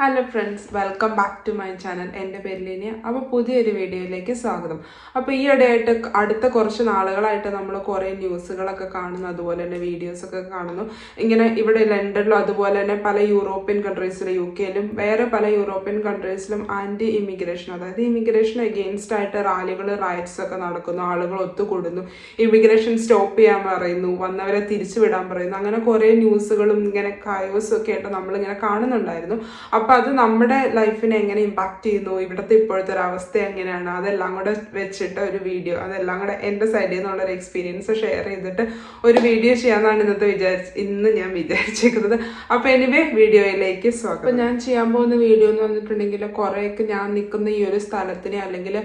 Hello friends welcome back to my channel എന്റെ പേര് ലിനിയ. അപ്പോൾ പുതിയൊരു വീഡിയോയിലേക്ക് സ്വാഗതം. അപ്പോൾ ഈ ഇടയായിട്ട് അടുത്ത കുറച്ച് നാളുകളായിട്ട് നമ്മൾ കുറേ ന്യൂസുകളൊക്കെ കാണുന്നു. അതുപോലെ തന്നെ വീഡിയോസൊക്കെ കാണുന്നു. ഇങ്ങനെ ഇവിടെ ലണ്ടനിലും അതുപോലെ തന്നെ പല യൂറോപ്യൻ കൺട്രീസിലും യു കെയിലും വേറെ പല യൂറോപ്യൻ കൺട്രീസിലും ആന്റി ഇമിഗ്രേഷൻ അതായത് ഇമിഗ്രേഷൻ അഗെയിൻസ്റ്റ് ആയിട്ട് റാലികൾ റൈറ്റ്സ് ഒക്കെ നടക്കുന്നു. ആളുകൾ ഒത്തുകൂടുന്നു. ഇമിഗ്രേഷൻ സ്റ്റോപ്പ് ചെയ്യാൻ പറയുന്നു. വന്നവരെ തിരിച്ചു വിടാൻ പറയുന്നു. അങ്ങനെ കുറേ ന്യൂസുകളും ഇങ്ങനെ കായോസും ഒക്കെ ആയിട്ട് നമ്മളിങ്ങനെ കാണുന്നുണ്ടായിരുന്നു. അപ്പൊ അത് നമ്മുടെ ലൈഫിനെ എങ്ങനെ ഇമ്പാക്ട് ചെയ്യുന്നു? ഇവിടുത്തെ ഇപ്പോഴത്തെ ഒരു അവസ്ഥ എങ്ങനെയാണ്? അതെല്ലാം കൂടെ വെച്ചിട്ട് ഒരു വീഡിയോ അതെല്ലാം കൂടെ എന്റെ സൈഡിൽ നിന്നുള്ള ഒരു എക്സ്പീരിയൻസ് ഷെയർ ചെയ്തിട്ട് ഒരു വീഡിയോ ചെയ്യാന്നാണ് ഇന്നത്തെ വിചാരിച്ച് ഇന്ന് ഞാൻ വിചാരിച്ചിരിക്കുന്നത് അപ്പൊ എനിവേ വീഡിയോയിലേക്ക് സ്വാഗതം. ഞാൻ ചെയ്യാൻ പോകുന്ന വീഡിയോ എന്ന് പറഞ്ഞിട്ടുണ്ടെങ്കിൽ കുറേയൊക്കെ ഞാൻ നിൽക്കുന്ന ഈ ഒരു സ്ഥലത്തിനെ അല്ലെങ്കിൽ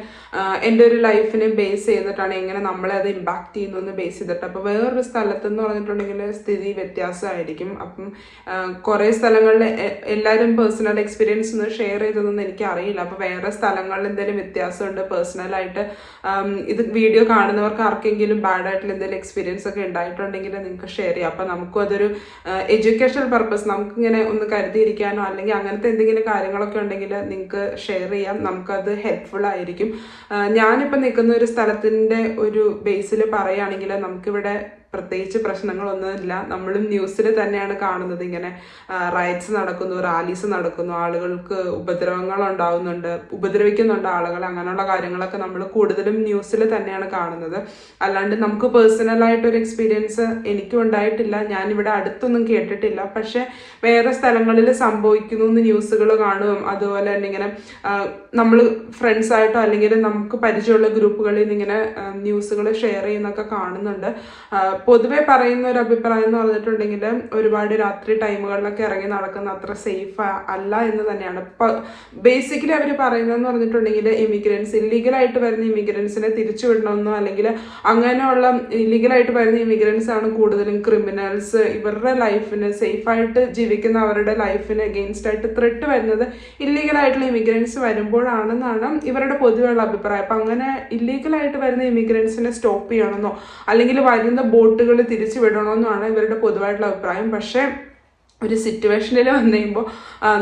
എന്റെ ഒരു ലൈഫിനെ ബേസ് ചെയ്തിട്ടാണ് എങ്ങനെ നമ്മളെ അത് ഇമ്പാക്ട് ചെയ്യുന്നു എന്ന് ബേസ് ചെയ്തിട്ട്. അപ്പോൾ വേറൊരു സ്ഥലത്ത് എന്ന് പറഞ്ഞിട്ടുണ്ടെങ്കിൽ സ്ഥിതി വ്യത്യാസമായിരിക്കും. അപ്പം കുറേ സ്ഥലങ്ങളിൽ എല്ലാവരും പേഴ്സണൽ എക്സ്പീരിയൻസ് ഒന്ന് ഷെയർ ചെയ്തതൊന്നും എനിക്ക് അറിയില്ല അപ്പോൾ വേറെ സ്ഥലങ്ങളിൽ എന്തെങ്കിലും വ്യത്യാസമുണ്ട്? പേഴ്സണലായിട്ട് ഇത് വീഡിയോ കാണുന്നവർക്ക് ആർക്കെങ്കിലും ബാഡ് ആയിട്ടുള്ള എന്തെങ്കിലും എക്സ്പീരിയൻസ് ഒക്കെ ഉണ്ടായിട്ടുണ്ടെങ്കിൽ നിങ്ങൾക്ക് ഷെയർ ചെയ്യാം. അപ്പോൾ നമുക്കും അതൊരു എഡ്യൂക്കേഷണൽ പർപ്പസ് നമുക്ക് ഇങ്ങനെ ഒന്ന് കരുതിയിരിക്കാനോ അല്ലെങ്കിൽ അങ്ങനത്തെ എന്തെങ്കിലും കാര്യങ്ങളൊക്കെ ഉണ്ടെങ്കിൽ നിങ്ങൾക്ക് ഷെയർ ചെയ്യാം. നമുക്കത് ഹെൽപ്ഫുൾ ആയിരിക്കും. ഞാനിപ്പോൾ നിൽക്കുന്ന ഒരു സ്ഥലത്തിന്റെ ഒരു ബേസിൽ പറയുകയാണെങ്കിൽ നമുക്കിവിടെ പ്രത്യേകിച്ച് പ്രശ്നങ്ങളൊന്നുമില്ല. നമ്മളും ന്യൂസിൽ തന്നെയാണ് കാണുന്നത് ഇങ്ങനെ റൈറ്റ്സ് നടക്കുന്നു റാലീസ് നടക്കുന്നു ആളുകൾക്ക് ഉപദ്രവങ്ങൾ ഉണ്ടാവുന്നുണ്ട് ഉപദ്രവിക്കുന്നുണ്ട് ആളുകൾ അങ്ങനെയുള്ള കാര്യങ്ങളൊക്കെ നമ്മൾ കൂടുതലും ന്യൂസിൽ തന്നെയാണ് കാണുന്നത്. അല്ലാണ്ട് നമുക്ക് പേഴ്സണലായിട്ടൊരു എക്സ്പീരിയൻസ് എനിക്കും ഉണ്ടായിട്ടില്ല. ഞാനിവിടെ അടുത്തൊന്നും കേട്ടിട്ടില്ല. പക്ഷെ വേറെ സ്ഥലങ്ങളിൽ സംഭവിക്കുന്നു എന്ന് ന്യൂസുകൾ കാണും. അതുപോലെ തന്നെ ഇങ്ങനെ നമ്മൾ ഫ്രണ്ട്സായിട്ടോ അല്ലെങ്കിൽ നമുക്ക് പരിചയമുള്ള ഗ്രൂപ്പുകളിൽ നിന്ന് ഇങ്ങനെ ന്യൂസുകൾ ഷെയർ ചെയ്യുന്നൊക്കെ കാണുന്നുണ്ട്. പൊതുവെ പറയുന്ന ഒരു അഭിപ്രായം എന്ന് പറഞ്ഞിട്ടുണ്ടെങ്കിൽ ഒരുപാട് രാത്രി ടൈമുകളിലൊക്കെ ഇറങ്ങി നടക്കുന്ന അത്ര സേഫ് അല്ല എന്ന് തന്നെയാണ്. ബേസിക്കലി അവർ പറയുന്നതെന്ന് പറഞ്ഞിട്ടുണ്ടെങ്കിൽ ഇമിഗ്രൻസ് ഇല്ലീഗലായിട്ട് വരുന്ന ഇമിഗ്രൻസിനെ തിരിച്ചു വിടണമെന്നോ അല്ലെങ്കിൽ അങ്ങനെയുള്ള ഇല്ലീഗലായിട്ട് വരുന്ന ഇമിഗ്രൻസ് ആണ് കൂടുതലും ക്രിമിനൽസ് ഇവരുടെ ലൈഫിന് സേഫായിട്ട് ജീവിക്കുന്ന അവരുടെ ലൈഫിന് അഗെയിൻസ്റ്റ് ആയിട്ട് ത്രെട്ട് വരുന്നത് ഇല്ലീഗലായിട്ടുള്ള ഇമിഗ്രൻസ് വരുമ്പോഴാണെന്നാണ് ഇവരുടെ പൊതുവെയുള്ള അഭിപ്രായം. അപ്പം അങ്ങനെ ഇല്ലീഗലായിട്ട് വരുന്ന ഇമിഗ്രൻസിനെ സ്റ്റോപ്പ് ചെയ്യണമെന്നോ അല്ലെങ്കിൽ വരുന്ന ബോട്ടുകൾ തിരിച്ചു വിടണമെന്നാണ് ഇവരുടെ പൊതുവായിട്ടുള്ള അഭിപ്രായം. പക്ഷേ ഒരു സിറ്റുവേഷനിൽ വന്നു കഴിയുമ്പോൾ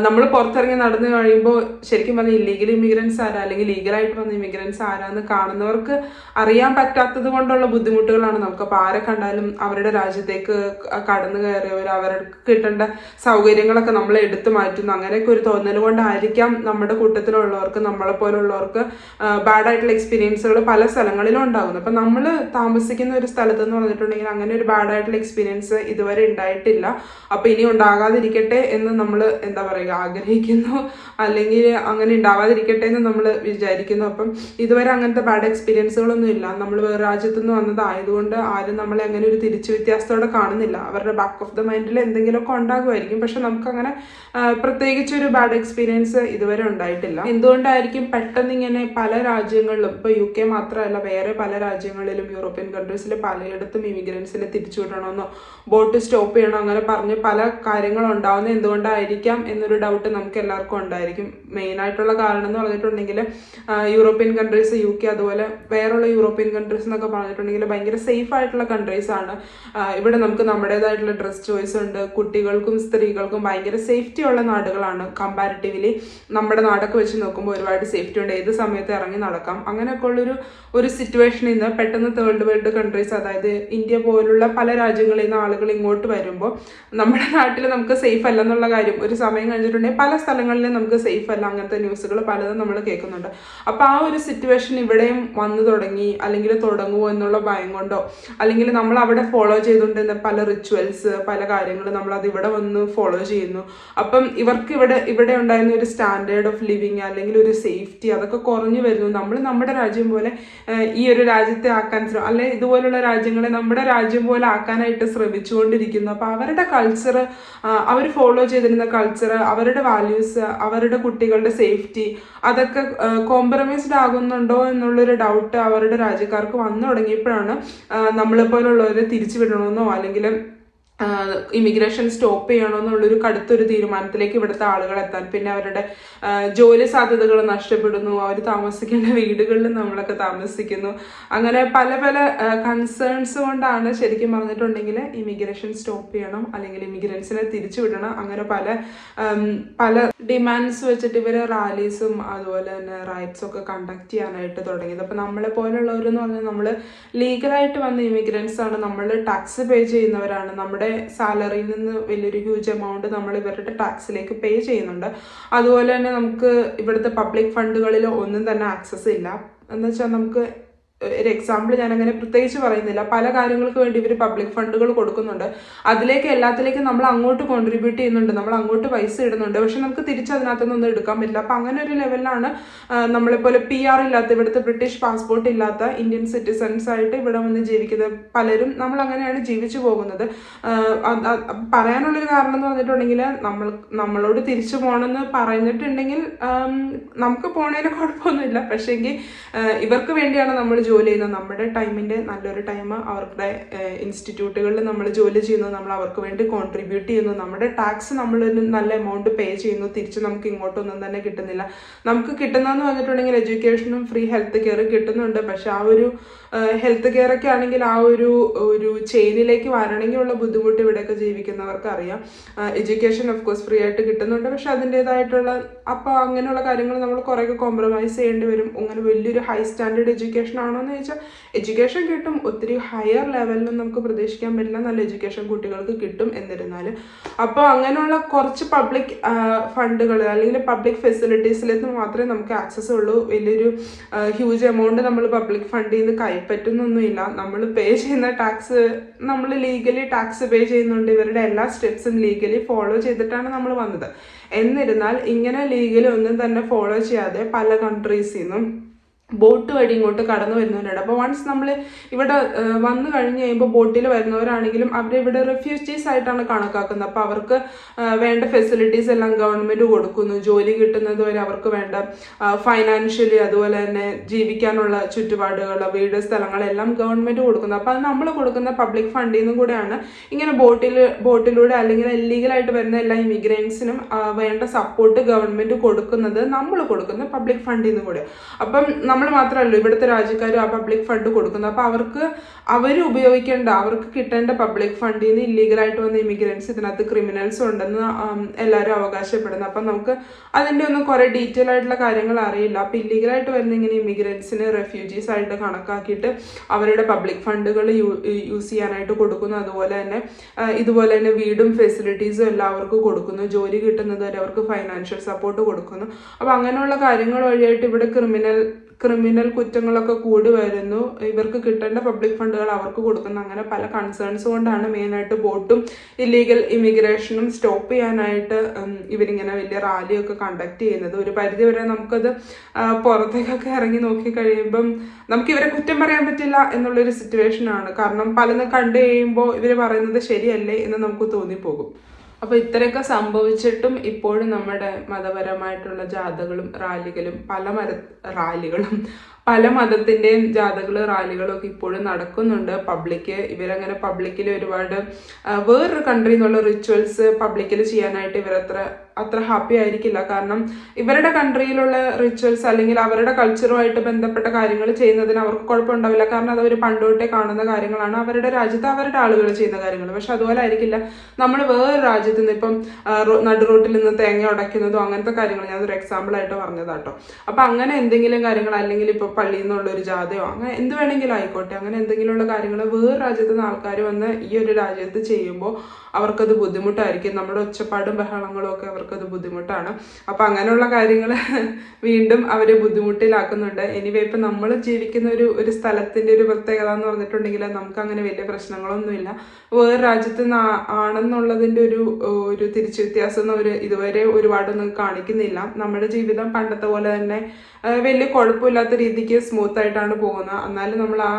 നമ്മൾ പുറത്തിറങ്ങി നടന്നു കഴിയുമ്പോൾ ശരിക്കും പറഞ്ഞാൽ ഇല്ലീഗൽ ഇമിഗ്രൻസ് ആരാ? അല്ലെങ്കിൽ ലീഗലായിട്ട് വന്ന ഇമിഗ്രൻസ് ആരാന്ന് കാണുന്നവർക്ക് അറിയാൻ പറ്റാത്തത് കൊണ്ടുള്ള ബുദ്ധിമുട്ടുകളാണ് നമുക്ക്. അപ്പോൾ ആരെ കണ്ടാലും അവരുടെ രാജ്യത്തേക്ക് കടന്നു കയറിയവർ അവർക്ക് കിട്ടേണ്ട സൗകര്യങ്ങളൊക്കെ നമ്മൾ എടുത്തു മാറ്റുന്നു. അങ്ങനെയൊക്കെ ഒരു തോന്നൽ കൊണ്ടായിരിക്കാം നമ്മുടെ കൂട്ടത്തിലുള്ളവർക്ക് നമ്മളെ പോലുള്ളവർക്ക് ബാഡായിട്ടുള്ള എക്സ്പീരിയൻസുകൾ പല സ്ഥലങ്ങളിലും ഉണ്ടാകുന്നു അപ്പം നമ്മൾ താമസിക്കുന്ന ഒരു സ്ഥലത്ത് എന്ന് പറഞ്ഞിട്ടുണ്ടെങ്കിൽ അങ്ങനെ ഒരു ബാഡായിട്ടുള്ള എക്സ്പീരിയൻസ് ഇതുവരെ ഉണ്ടായിട്ടില്ല. അപ്പം ഇനി ഉണ്ടാകാതിരിക്കട്ടെ എന്ന് നമ്മൾ എന്താ പറയുക ആഗ്രഹിക്കുന്നു. അല്ലെങ്കിൽ അങ്ങനെ ഉണ്ടാവാതിരിക്കട്ടെ എന്ന് നമ്മൾ വിചാരിക്കുന്നു. അപ്പം ഇതുവരെ അങ്ങനത്തെ ബാഡ് എക്സ്പീരിയൻസുകളൊന്നും ഇല്ല. നമ്മൾ വേറെ രാജ്യത്തുനിന്ന് വന്നതായതുകൊണ്ട് ആരും നമ്മളെ അങ്ങനെ ഒരു തിരിച്ചു വ്യത്യാസത്തോടെ കാണുന്നില്ല. അവരുടെ ബാക്ക് ഓഫ് ദ മൈൻഡിൽ എന്തെങ്കിലുമൊക്കെ ഉണ്ടാകുമായിരിക്കും. പക്ഷെ നമുക്കങ്ങനെ പ്രത്യേകിച്ച് ഒരു ബാഡ് എക്സ്പീരിയൻസ് ഇതുവരെ ഉണ്ടായിട്ടില്ല. എന്തുകൊണ്ടായിരിക്കും പെട്ടെന്ന് ഇങ്ങനെ പല രാജ്യങ്ങളിലും ഇപ്പോൾ യു കെ മാത്രമല്ല വേറെ പല രാജ്യങ്ങളിലും യൂറോപ്യൻ കൺട്രീസിൽ പലയിടത്തും ഇമിഗ്രൻസിനെ തിരിച്ചുവിടണമെന്നോ ബോട്ട് സ്റ്റോപ്പ് ചെയ്യണോ അങ്ങനെ പറഞ്ഞ് പല കാര്യങ്ങളും ഉണ്ടാവുന്നത് എന്തുകൊണ്ടായിരിക്കാം എന്നൊരു ഡൗട്ട് നമുക്ക് എല്ലാവർക്കും ഉണ്ടായിരിക്കും. മെയിൻ ആയിട്ടുള്ള കാരണം എന്ന് പറഞ്ഞിട്ടുണ്ടെങ്കിൽ യൂറോപ്യൻ കൺട്രീസ് യു കെ അതുപോലെ വേറെയുള്ള യൂറോപ്യൻ കൺട്രീസ് എന്നൊക്കെ പറഞ്ഞിട്ടുണ്ടെങ്കിൽ ഭയങ്കര സേഫ് ആയിട്ടുള്ള കൺട്രീസ് ആണ്. ഇവിടെ നമുക്ക് നമ്മുടേതായിട്ടുള്ള ഡ്രസ് ചോയ്സ് ഉണ്ട്. കുട്ടികൾക്കും സ്ത്രീകൾക്കും ഭയങ്കര സേഫ്റ്റി ഉള്ള നാടുകളാണ്. കമ്പാരിറ്റീവ്ലി നമ്മുടെ നാടൊക്കെ വെച്ച് നോക്കുമ്പോൾ ഒരുപാട് സേഫ്റ്റി ഉണ്ട്. ഏത് സമയത്ത് ഇറങ്ങി നടക്കാം. അങ്ങനെയൊക്കെ ഉള്ളൊരു ഒരു സിറ്റുവേഷനിൽ നിന്ന് പെട്ടെന്ന് തേർഡ് വേൾഡ് കൺട്രീസ് അതായത് ഇന്ത്യ പോലുള്ള പല രാജ്യങ്ങളിൽ നിന്ന് ആളുകൾ ഇങ്ങോട്ട് വരുമ്പോൾ നമ്മുടെ നാട്ടിൽ നമുക്ക് സേഫ് അല്ല എന്നുള്ള കാര്യം ഒരു സമയം കഴിഞ്ഞിട്ടുണ്ടെങ്കിൽ പല സ്ഥലങ്ങളിലും നമുക്ക് സേഫ് അല്ല. അങ്ങനത്തെ ന്യൂസുകൾ പലതും നമ്മൾ കേൾക്കുന്നുണ്ട്. അപ്പോൾ ആ ഒരു സിറ്റുവേഷൻ ഇവിടെയും വന്നു തുടങ്ങി അല്ലെങ്കിൽ തുടങ്ങുമോ എന്നുള്ള ഭയം കൊണ്ടോ അല്ലെങ്കിൽ നമ്മൾ അവിടെ ഫോളോ ചെയ്തുകൊണ്ടിരുന്ന പല റിച്വൽസ് പല കാര്യങ്ങൾ നമ്മൾ അത് ഇവിടെ വന്ന് ഫോളോ ചെയ്യുന്നു. അപ്പം ഇവർക്ക് ഇവിടെ ഇവിടെ ഉണ്ടായിരുന്ന ഒരു സ്റ്റാൻഡേർഡ് ഓഫ് ലിവിങ് അല്ലെങ്കിൽ ഒരു സേഫ്റ്റി അതൊക്കെ കുറഞ്ഞു വരുന്നു. നമ്മൾ നമ്മുടെ രാജ്യം പോലെ ഈ ഒരു രാജ്യത്തെ ആക്കാൻ ശ്രമം അല്ലെ ഇതുപോലുള്ള രാജ്യങ്ങളെ നമ്മുടെ രാജ്യം പോലെ ആക്കാനായിട്ട് ശ്രമിച്ചുകൊണ്ടിരിക്കുന്നു. അപ്പോൾ അവരുടെ കൾച്ചർ അവർ ഫോളോ ചെയ്തിരുന്ന കൾച്ചർ അവരുടെ വാല്യൂസ് അവരുടെ കുട്ടികളുടെ സേഫ്റ്റി അതൊക്കെ കോംപ്രമൈസ്ഡ് ആകുന്നുണ്ടോ എന്നുള്ളൊരു ഡൗട്ട് അവരുടെ രാജ്യക്കാർക്ക് വന്നു തുടങ്ങിയപ്പോഴാണ് നമ്മളെപ്പോലുള്ളവരെ തിരിച്ചുവിടണമെന്നോ തിരിച്ചു വിടണമെന്നോ അല്ലെങ്കിൽ ഇമിഗ്രേഷൻ സ്റ്റോപ്പ് ചെയ്യണമെന്നുള്ളൊരു കടുത്തൊരു തീരുമാനത്തിലേക്ക് ഇവിടുത്തെ ആളുകൾ എത്താൻ പിന്നെ അവരുടെ ജോലി സാധ്യതകൾ നഷ്ടപ്പെടുന്നു. അവർ താമസിക്കേണ്ട വീടുകളിൽ നമ്മളൊക്കെ താമസിക്കുന്നു. അങ്ങനെ പല പല കൺസേൺസ് കൊണ്ടാണ് ശരിക്കും പറഞ്ഞിട്ടുണ്ടെങ്കിൽ ഇമിഗ്രേഷൻ സ്റ്റോപ്പ് ചെയ്യണം. അല്ലെങ്കിൽ ഇമിഗ്രൻസിനെ തിരിച്ചു വിടണം. അങ്ങനെ പല പല ഡിമാൻഡ്സ് വെച്ചിട്ട് ഇവർ റാലീസും അതുപോലെ തന്നെ റൈറ്റ്സും ഒക്കെ കണ്ടക്ട് ചെയ്യാനായിട്ട് തുടങ്ങിയത്. അപ്പോൾ നമ്മളെ പോലുള്ളവരെന്ന് പറഞ്ഞാൽ നമ്മൾ ലീഗലായിട്ട് വന്ന ഇമിഗ്രൻസ് ആണ്. നമ്മൾ ടാക്സ് പേ ചെയ്യുന്നവരാണ്. നമ്മുടെ സാലറിയിൽ നിന്ന് വലിയൊരു ഹ്യൂജ് എമൗണ്ട് നമ്മൾ ഇവരുടെ ടാക്സിലേക്ക് പേ ചെയ്യുന്നുണ്ട്. അതുപോലെ തന്നെ നമുക്ക് ഇവിടുത്തെ പബ്ലിക് ഫണ്ടുകളിൽ ഒന്നും തന്നെ ആക്സസ് ഇല്ല. എന്ന് വെച്ചാൽ നമുക്ക് ഒരു എക്സാമ്പിൾ ഞാൻ അങ്ങനെ പ്രത്യേകിച്ച് പറയുന്നില്ല. പല കാര്യങ്ങൾക്ക് വേണ്ടി ഇവർ പബ്ലിക് ഫണ്ടുകൾ കൊടുക്കുന്നുണ്ട്. അതിലേക്ക് എല്ലാത്തിലേക്കും നമ്മൾ അങ്ങോട്ട് കോൺട്രിബ്യൂട്ട് ചെയ്യുന്നുണ്ട്. നമ്മൾ അങ്ങോട്ട് പൈസ ഇടുന്നുണ്ട്. പക്ഷെ നമുക്ക് തിരിച്ച് അതിനകത്തൊന്നും എടുക്കാൻ പറ്റില്ല. അപ്പം അങ്ങനെ ഒരു ലെവലിലാണ് നമ്മളെപ്പോലെ പി ആർ ഇല്ലാത്ത ഇവിടുത്തെ ബ്രിട്ടീഷ് പാസ്പോർട്ട് ഇല്ലാത്ത ഇന്ത്യൻ സിറ്റിസൺസ് ആയിട്ട് ഇവിടെ വന്ന് ജീവിക്കുന്നത് പലരും നമ്മൾ അങ്ങനെയാണ് ജീവിച്ചു പോകുന്നത്. പറയാനുള്ളൊരു കാരണം എന്ന് പറഞ്ഞിട്ടുണ്ടെങ്കിൽ നമ്മൾ നമ്മളോട് തിരിച്ചു പോകണമെന്ന് പറഞ്ഞിട്ടുണ്ടെങ്കിൽ നമുക്ക് പോണേന് കുഴപ്പമൊന്നുമില്ല. പക്ഷേങ്കിൽ ഇവർക്ക് വേണ്ടിയാണ് നമ്മൾ ജോലി ചെയ്യുന്നത് നമ്മുടെ ടൈമിന്റെ നല്ലൊരു ടൈം അവരുടെ ഇൻസ്റ്റിറ്റ്യൂട്ടുകളിൽ നമ്മൾ ജോലി ചെയ്യുന്നു നമ്മൾ അവർക്ക് വേണ്ടി കോൺട്രിബ്യൂട്ട് ചെയ്യുന്നു നമ്മുടെ ടാക്സ് നമ്മൾ നല്ല എമൗണ്ട് പേ ചെയ്യുന്നു തിരിച്ച് നമുക്ക് ഇങ്ങോട്ടൊന്നും തന്നെ കിട്ടുന്നില്ല. നമുക്ക് കിട്ടുന്നതെന്ന് പറഞ്ഞിട്ടുണ്ടെങ്കിൽ എഡ്യൂക്കേഷനും ഫ്രീ ഹെൽത്ത് കെയർ കിട്ടുന്നുണ്ട്. പക്ഷെ ആ ഒരു ഹെൽത്ത് കെയർ ഒക്കെ ആണെങ്കിൽ ആ ഒരു ഒരു ചെയിനിലേക്ക് വരണമെങ്കിൽ ഉള്ള ബുദ്ധിമുട്ട് ഇവിടെയൊക്കെ ജീവിക്കുന്നവർക്ക് അറിയാം എഡ്യൂക്കേഷൻ ഓഫ് കോഴ്സ് ഫ്രീ ആയിട്ട് കിട്ടുന്നുണ്ട്. പക്ഷെ അതിന്റെതായിട്ടുള്ള അപ്പോൾ അങ്ങനെയുള്ള കാര്യങ്ങൾ നമ്മൾ കുറേയൊക്കെ കോംപ്രമൈസ് ചെയ്യേണ്ടി വരും. അങ്ങനെ വലിയൊരു ഹൈ സ്റ്റാൻഡേർഡ് എഡ്യൂക്കേഷൻ ആണോ എന്ന് ചോദിച്ചാൽ എഡ്യൂക്കേഷൻ കിട്ടും. ഒത്തിരി ഹയർ ലെവലിലും നമുക്ക് പ്രതീക്ഷിക്കാൻ പറ്റില്ല നല്ല എഡ്യൂക്കേഷൻ കുട്ടികൾക്ക് കിട്ടും എന്നിരുന്നാലും. അപ്പോൾ അങ്ങനെയുള്ള കുറച്ച് പബ്ലിക് ഫണ്ടുകൾ അല്ലെങ്കിൽ പബ്ലിക് ഫെസിലിറ്റീസിലേക്ക് മാത്രമേ നമുക്ക് ആക്സസ് ഉള്ളൂ. വലിയൊരു ഹ്യൂജ് എമൗണ്ട് നമ്മൾ പബ്ലിക് ഫണ്ടിൽ നിന്ന് കൈപ്പറ്റുന്നൊന്നുമില്ല നമ്മൾ പേ ചെയ്യുന്ന ടാക്സ് നമ്മൾ ലീഗലി ടാക്സ് പേ ചെയ്യുന്നുണ്ട്. ഇവരുടെ എല്ലാ സ്റ്റെപ്സും ലീഗലി ഫോളോ ചെയ്തിട്ടാണ് നമ്മൾ വന്നത്. എന്നിരുന്നാൽ ഇങ്ങനെ ലീഗലി ഒന്നും തന്നെ ഫോളോ ചെയ്യാതെ പല കൺട്രീസിൽ നിന്നും ബോട്ട് വഴി ഇങ്ങോട്ട് കടന്നു വരുന്നവരുണ്ട്. അപ്പോൾ വൺസ് നമ്മൾ ഇവിടെ വന്നു കഴിഞ്ഞ് കഴിയുമ്പോൾ ബോട്ടിൽ വരുന്നവരാണെങ്കിലും അവർ ഇവിടെ റെഫ്യൂജീസ് ആയിട്ടാണ് കണക്കാക്കുന്നത്. അപ്പോൾ അവർക്ക് വേണ്ട ഫെസിലിറ്റീസ് എല്ലാം ഗവൺമെന്റ് കൊടുക്കുന്നു. ജോലി കിട്ടുന്നത് വരെ അവർക്ക് വേണ്ട ഫൈനാൻഷ്യലി അതുപോലെ തന്നെ ജീവിക്കാനുള്ള ചുറ്റുപാടുകൾ വീട് സ്ഥലങ്ങളെല്ലാം ഗവൺമെന്റ് കൊടുക്കുന്നു. അപ്പോൾ അത് നമ്മൾ കൊടുക്കുന്ന പബ്ലിക് ഫണ്ടിൽ നിന്നും കൂടെയാണ് ഇങ്ങനെ ബോട്ടിൽ ബോട്ടിലൂടെ അല്ലെങ്കിൽ ഇല്ലീഗലായിട്ട് വരുന്ന എല്ലാ ഇമിഗ്രൻസിനും വേണ്ട സപ്പോർട്ട് ഗവൺമെന്റ് കൊടുക്കുന്നത് നമ്മൾ കൊടുക്കുന്ന പബ്ലിക് ഫണ്ടിൽ നിന്നും കൂടെ. അപ്പം നമ്മൾ മാത്രമല്ല ഇവിടുത്തെ രാജ്യക്കാരും ആ പബ്ലിക് ഫണ്ട് കൊടുക്കുന്നത് അപ്പോൾ അവർക്ക് അവർ ഉപയോഗിക്കേണ്ട അവർക്ക് കിട്ടേണ്ട പബ്ലിക് ഫണ്ടിൽ നിന്ന് ഇല്ലീഗലായിട്ട് വന്ന ഇമിഗ്രൻസ് ഇതിനകത്ത് ക്രിമിനൽസ് ഉണ്ടെന്ന് എല്ലാവരും അവകാശപ്പെടുന്നു. അപ്പം നമുക്ക് അതിന്റെ ഒന്നും കുറേ ഡീറ്റെയിൽ ആയിട്ടുള്ള കാര്യങ്ങൾ അറിയില്ല. അപ്പം ഇല്ലീഗലായിട്ട് വരുന്ന ഇങ്ങനെ ഇമിഗ്രൻസിന് റെഫ്യൂജീസ് ആയിട്ട് കണക്കാക്കിയിട്ട് അവരുടെ പബ്ലിക് ഫണ്ടുകൾ യൂസ് ചെയ്യാനായിട്ട് കൊടുക്കുന്നു. അതുപോലെ തന്നെ ഇതുപോലെ തന്നെ വീടും ഫെസിലിറ്റീസും എല്ലാവർക്കും കൊടുക്കുന്നു. ജോലി കിട്ടുന്നത് വരെ അവർക്ക് ഫൈനാൻഷ്യൽ സപ്പോർട്ട് കൊടുക്കുന്നു. അപ്പോൾ അങ്ങനെയുള്ള കാര്യങ്ങൾ വഴിയായിട്ട് ഇവിടെ ക്രിമിനൽ ക്രിമിനൽ കുറ്റങ്ങളൊക്കെ കൂടി വരുന്നു ഇവർക്ക് കിട്ടേണ്ട പബ്ലിക് ഫണ്ടുകൾ അവർക്ക് കൊടുക്കുന്ന അങ്ങനെ പല കൺസേൺസ് കൊണ്ടാണ് മെയിനായിട്ട് ബോട്ടും ഇല്ലീഗൽ ഇമിഗ്രേഷനും സ്റ്റോപ്പ് ചെയ്യാനായിട്ട് ഇവരിങ്ങനെ വലിയ റാലിയൊക്കെ കണ്ടക്ട് ചെയ്യുന്നത്. ഒരു പരിധി വരെ നമുക്കത് പുറത്തേക്കൊക്കെ ഇറങ്ങി നോക്കി കഴിയുമ്പം നമുക്ക് ഇവരെ കുറ്റം പറയാൻ പറ്റില്ല എന്നുള്ളൊരു സിറ്റുവേഷനാണ് കാരണം പലതും കണ്ടു കഴിയുമ്പോൾ ഇവർ പറയുന്നത് ശരിയല്ലേ എന്ന് നമുക്ക് തോന്നിപ്പോകും. അപ്പോൾ ഇത്രയൊക്കെ സംഭവിച്ചിട്ടും ഇപ്പോഴും നമ്മുടെ മതപരമായിട്ടുള്ള ജാഥകളും റാലികളും പല മര റാലികളും പല മതത്തിന്റെയും ജാഥകൾ റാലികളും ഒക്കെ ഇപ്പോഴും നടക്കുന്നുണ്ട്. പബ്ലിക്ക് ഇവരങ്ങനെ പബ്ലിക്കിൽ ഒരുപാട് വേറൊരു കൺട്രി എന്നുള്ള റിച്വൽസ് പബ്ലിക്കിൽ ചെയ്യാനായിട്ട് ഇവരത്ര അത്ര ഹാപ്പി ആയിരിക്കില്ല. കാരണം ഇവരുടെ കൺട്രിയിലുള്ള റിച്വൽസ് അല്ലെങ്കിൽ അവരുടെ കൾച്ചറുമായിട്ട് ബന്ധപ്പെട്ട കാര്യങ്ങൾ ചെയ്യുന്നതിന് അവർക്ക് കുഴപ്പമുണ്ടാവില്ല. കാരണം അത് അവർ പണ്ടോട്ടേ കാണുന്ന കാര്യങ്ങളാണ്. അവരുടെ രാജ്യത്ത് അവരുടെ ആളുകൾ ചെയ്യുന്ന കാര്യങ്ങൾ. പക്ഷെ അതുപോലെ ആയിരിക്കില്ല. നമ്മൾ വേറെ രാജ്യത്ത് നിന്ന് ഇപ്പം നടുറോട്ടിൽ നിന്ന് തേങ്ങ ഉടയ്ക്കുന്നതോ അങ്ങനത്തെ കാര്യങ്ങൾ ഞാനൊരു എക്സാമ്പിൾ ആയിട്ട് പറഞ്ഞതാട്ടോ അപ്പൊ അങ്ങനെ എന്തെങ്കിലും കാര്യങ്ങൾ അല്ലെങ്കിൽ ഇപ്പൊ പള്ളിയിൽ നിന്നുള്ള ഒരു ജാഥയോ അങ്ങനെ എന്ത് വേണമെങ്കിലും ആയിക്കോട്ടെ. അങ്ങനെ എന്തെങ്കിലുമുള്ള കാര്യങ്ങൾ വേറെ രാജ്യത്ത് നിന്ന് ആൾക്കാർ വന്ന് ഈ ഒരു രാജ്യത്ത് ചെയ്യുമ്പോൾ അവർക്കത് ബുദ്ധിമുട്ടായിരിക്കും. നമ്മുടെ ഒച്ചപ്പാടും ബഹളങ്ങളും ഒക്കെ അവർക്കത് ബുദ്ധിമുട്ടാണ്. അപ്പൊ അങ്ങനെയുള്ള കാര്യങ്ങൾ വീണ്ടും അവരെ ബുദ്ധിമുട്ടിലാക്കുന്നുണ്ട്. എനിവേ ഇപ്പൊ നമ്മൾ ജീവിക്കുന്ന ഒരു ഒരു സ്ഥലത്തിന്റെ ഒരു പ്രത്യേകത എന്ന് പറഞ്ഞിട്ടുണ്ടെങ്കിൽ നമുക്ക് അങ്ങനെ വലിയ പ്രശ്നങ്ങളൊന്നുമില്ല. വേറെ രാജ്യത്ത് നിന്ന് ആ- ആണെന്നുള്ളതിന്റെ ഒരു ഒരു തിരിച്ചു വ്യത്യാസം ഒന്നും ഒരു ഇതുവരെ ഒരുപാടൊന്നും കാണിക്കുന്നില്ല. നമ്മുടെ ജീവിതം പണ്ടത്തെ പോലെ തന്നെ വലിയ കുഴപ്പമില്ലാത്ത രീതിക്ക് സ്മൂത്ത് ആയിട്ടാണ് പോകുന്നത്. എന്നാലും നമ്മൾ ആ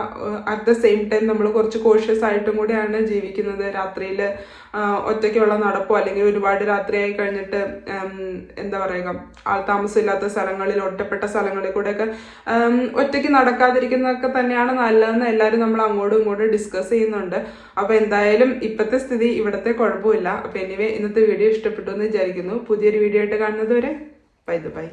അറ്റ് ദ സെയിം ടൈം നമ്മൾ കുറച്ച് കോഷ്യസ് ആയിട്ടും കൂടിയാണ് ജീവിക്കുന്നത്. രാത്രിയിൽ ഒറ്റയ്ക്കുള്ള നടപ്പോ അല്ലെങ്കിൽ ഒരുപാട് രാത്രിയായി കഴിഞ്ഞിട്ട് എന്താ പറയുക ആൾ താമസമില്ലാത്ത സ്ഥലങ്ങളിൽ ഒറ്റപ്പെട്ട സ്ഥലങ്ങളിൽ കൂടെയൊക്കെ ഒറ്റയ്ക്ക് നടക്കാതിരിക്കുന്നതൊക്കെ തന്നെയാണ് നല്ലതെന്ന് എല്ലാവരും നമ്മൾ അങ്ങോട്ടും ഇങ്ങോട്ടും ഡിസ്കസ് ചെയ്യുന്നുണ്ട്. അപ്പോൾ എന്തായാലും ഇപ്പോഴത്തെ സ്ഥിതി ഇവിടുത്തെ കുഴപ്പമില്ല. അപ്പോൾ എനിവേ ഇന്നത്തെ വീഡിയോ ഇഷ്ടപ്പെട്ടു എന്ന് വിചാരിക്കുന്നു. പുതിയൊരു വീഡിയോ ആയിട്ട് കാണുന്നത് വരെ ബൈ ബൈ